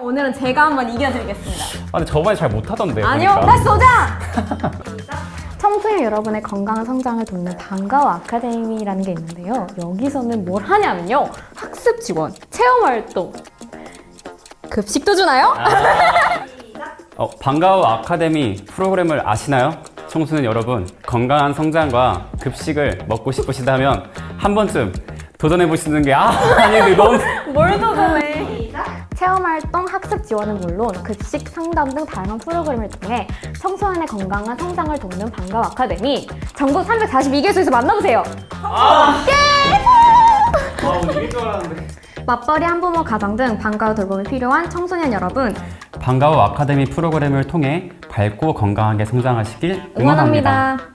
오늘은 제가 한번 이겨드리겠습니다. 아, 근데 저번에 잘 못하던데요. 아니요. 다시 도전! 청소년 여러분의 건강한 성장을 돕는 방과후 아카데미라는 게 있는데요. 여기서는 뭘 하냐면요. 학습 지원, 체험 활동, 급식도 주나요? 어, 방과후 아카데미 프로그램을 아시나요? 청소년 여러분, 건강한 성장과 급식을 먹고 싶으시다면 한 번쯤 도전해 보시는 게 아, 아니 너무 뭘 도전해? 체험 활동, 학습 지원은 물론 급식 상담 등 다양한 프로그램을 통해 청소년의 건강한 성장을 돕는 방과후 아카데미 전국 342개소에서 만나보세요. 아, 이길 줄 알았는데. 맞벌이 한부모 가정 등 방과후 돌봄이 필요한 청소년 여러분 방과후 아카데미 프로그램을 통해 밝고 건강하게 성장하시길 응원합니다. 응원합니다.